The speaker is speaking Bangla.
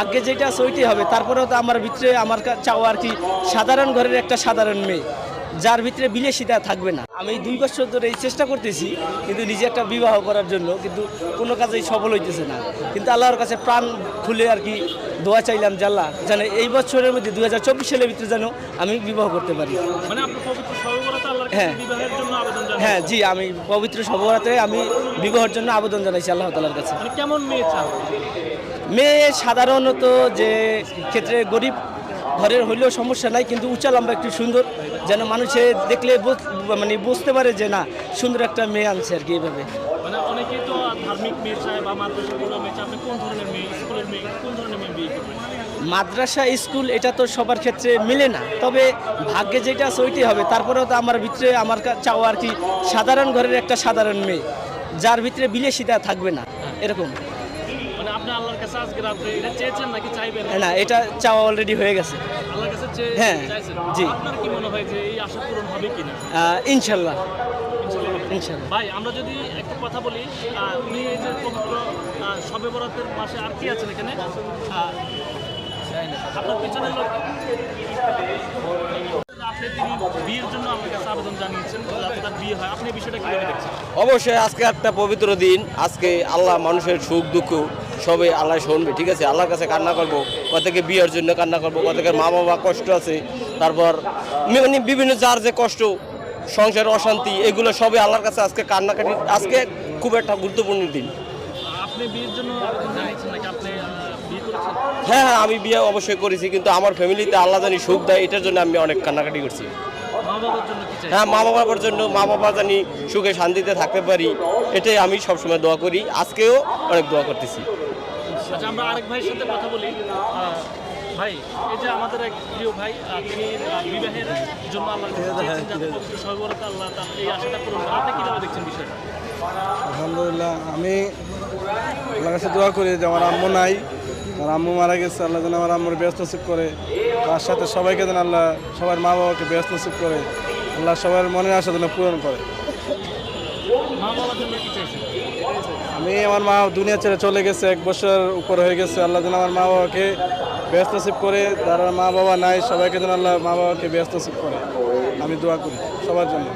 আগে যেটা সইটি হবে। তারপরেও তো আমার ভিতরে আমার চাওয়া আর কি সাধারণ ঘরের একটা সাধারণ মেয়ে। যার ভিতরে বিলেসিতা থাকবে না। আমি দুই বছর ধরে এই চেষ্টা করতেছি কিন্তু নিজে একটা বিবাহ করার জন্য কিন্তু কোনো কাজেই সফল হইতেছে না। কিন্তু আল্লাহর কাছে প্রাণ খুলে আর কি দোয়া চাইলাম জাল্লা যেন এই বছরের মধ্যে দু হাজার চব্বিশ সালের ভিতরে যেন আমি বিবাহ করতে পারি। মানে হ্যাঁ। হ্যাঁ জি আমি পবিত্র সভরাতে আমি বিবাহের জন্য আবেদন জানাইছি আল্লাহ তালার কাছে। মানে কেমন মেয়ে মেয়ে সাধারণত যে ক্ষেত্রে গরিব ঘরের হইলেও সমস্যা নাই কিন্তু উঁচা লম্বা একটু সুন্দর যেন মানুষে দেখলে মানে বুঝতে পারে যে না সুন্দর একটা মেয়ে আনছে আর কি এইভাবে। মানে অনেকেই তো ধার্মিক মেয়ে চায় বা মাদ্রাসা মেয়ে চায় আপনি কোন ধরনের মেয়ে স্কুলের মেয়ে কোন ধরনের মেয়ে বিয়ে মাদ্রাসা স্কুল এটা তো সবার ক্ষেত্রে মিলে না তবে ভাগ্যে যেটা আছে ওইটাই হবে তারপরেও তো আমার ভিতরে আমার চাওয়া আর কি সাধারণ ঘরের একটা সাধারণ মেয়ে যার ভিতরে বিলেসিতা থাকবে না এরকম। আপনি আল্লাহর কাছে আজকে রাত্রে এটা চেয়েছেন নাকি চাইবেন? না এটা চাওয়া অলরেডি হয়ে গেছে। আল্লাহর কাছে চেয়ে হ্যাঁ, জি। আপনার কি মনে হয় যে এই আশা পূরণ হবে কিনা? ইনশাল্লাহ। ইনশাআল্লাহ ভাই আমরা যদি একটু কথা বলি উনি এই যে পবিত্র বরাতের মাসে আর কি আছেন এখানে? আপনার পিছনের লোক আপনি বিয়ের জন্য আপনার কাছে আবেদন জানিয়েছেন যাতে বিয়ে হয়। আপনি বিষয়টা কীভাবে অবশ্যই আজকে একটা পবিত্র দিন। আজকে আল্লাহ মানুষের সুখ দুঃখ সবে আল্লাহ শুনবে ঠিক আছে? আল্লাহর কাছে কান্না করব কতকে বিয়ের জন্য কান্না করব কতকে মা বাবা কষ্ট আছে তারপর মানে বিভিন্ন যার যে কষ্ট সংসারের অশান্তি এগুলো সবে আল্লাহর কাছে আজকে কান্নাকাটি আজকে খুব একটা গুরুত্বপূর্ণ দিন। হ্যাঁ হ্যাঁ আমি বিয়ে অবশ্যই করেছি কিন্তু আমার ফ্যামিলিতে আল্লাহ জানি সুখ দেয় এটার জন্য আমি অনেক কান্নাকাটি করছি। হ্যাঁ মা বাবার জন্য মা বাবা জানি সুখে শান্তিতে থাকতে পারি এটাই আমি সবসময় দোয়া করি আজকেও অনেক দোয়া করতেছি। আচ্ছা আমরা আরেক ভাইয়ের সাথে কথা বলি। ভাই এই যে আমাদের এক প্রিয় ভাই তিনি বিবাহের জন্য আল্লাহ তার এই আশাটা পূরণ আপনি কীভাবে দেখছেন বিষয়টা? আলহামদুলিল্লাহ আমি আল্লাহর কাছে দোয়া করি যে আমার আম্মু নাই আমার আম্মু মারা গেছে আল্লাহ যেন আমার আম্মুর ব্যস্ত নসিব করে তার সাথে সবাইকে যেন আল্লাহ সবার মা বাবাকে ব্যস্ত নসিব করে আল্লাহ সবার মনের আশা যেন পূরণ করে। মা বাবার জন্য কি চাইছেন? আমি আমার মা দুনিয়া ছেড়ে চলে গেছে, এক বছর উপর হয়ে গেছে। আল্লাহ যেন আমার মা বাবাকে ব্যস্ত সিপ করে, যারা মা বাবা নাই, সবাইকে যেন আল্লাহ মা বাবাকে ব্যস্ত সিপ করে। আমি দোয়া করি সবার জন্য।